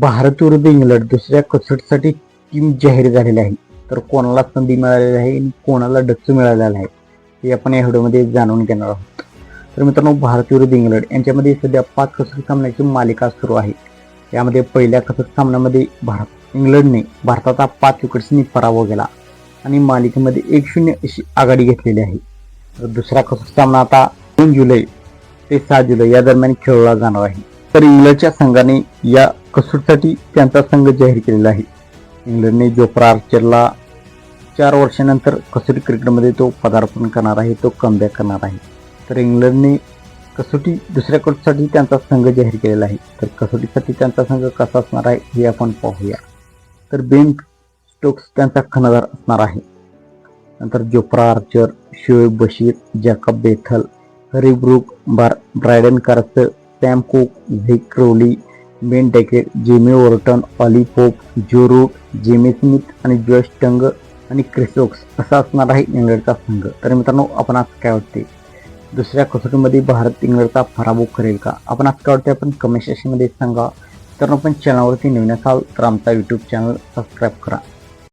भारत विरुद्ध इंग्लंड दुसऱ्या कसोटीसाठी टीम जाहीर झालेली आहे. तर कोणाला संधी मिळालेली आहे आणि कोणाला डच्चू मिळालेला आहे हे आपण या व्हिडिओमध्ये जाणून घेणार आहोत. तर मित्रांनो भारत विरुद्ध इंग्लंड यांच्यामध्ये सध्या पाच कसोटी सामन्याची मालिका सुरू आहे. यामध्ये पहिल्या कसोटी सामन्यामध्ये भारत इंग्लंडने भारताचा पाच विकेट्सनी पराभव केला आणि मालिकेमध्ये एक शून्य अशी आघाडी घेतलेली आहे. तर दुसरा कसोटी सामना आता दोन जुलै ते सहा जुलै या दरम्यान खेळला जाणार आहे. तर इंग्लंडच्या संघाने या कसोटीसाठी त्यांचा संघ जाहीर केलेला आहे. इंग्लंडने जोफ्रा आर्चरला चार वर्षानंतर कसोटी क्रिकेटमध्ये तो पदार्पण करणार आहे तो कमबॅक करणार आहे. तर इंग्लंडने कसोटी दुसऱ्या कसोटीसाठी त्यांचा संघ जाहीर केलेला आहे. तर कसोटीसाठी त्यांचा संघ कसा असणार आहे हे आपण पाहूया. तर बेन स्टोक्स त्यांचा खणदार असणार आहे. नंतर Jofra Archer Shoaib Bashir Jacob Bethell Harry Brook बार Brydon Carse Sam Cook Zak Crawley Ben Duckett Jamie Overton Ollie Pope Joe Root Jamie Smith आणि जॉश टंग आणि क्रिसोक्स असा असणार आहे इंग्लंडचा संघ. तर मित्रांनो आपण आज काय वाटते? दुसऱ्या कसोटीमध्ये भारत इंग्लंडचा पराभव करेल का? आपण आज काय वाटते? आपण कमेंट सेक्शनमध्ये सांगा. तर आपण चॅनलवरती नवीन असाल तर आमचा यूट्यूब चॅनल सबस्क्राईब करा.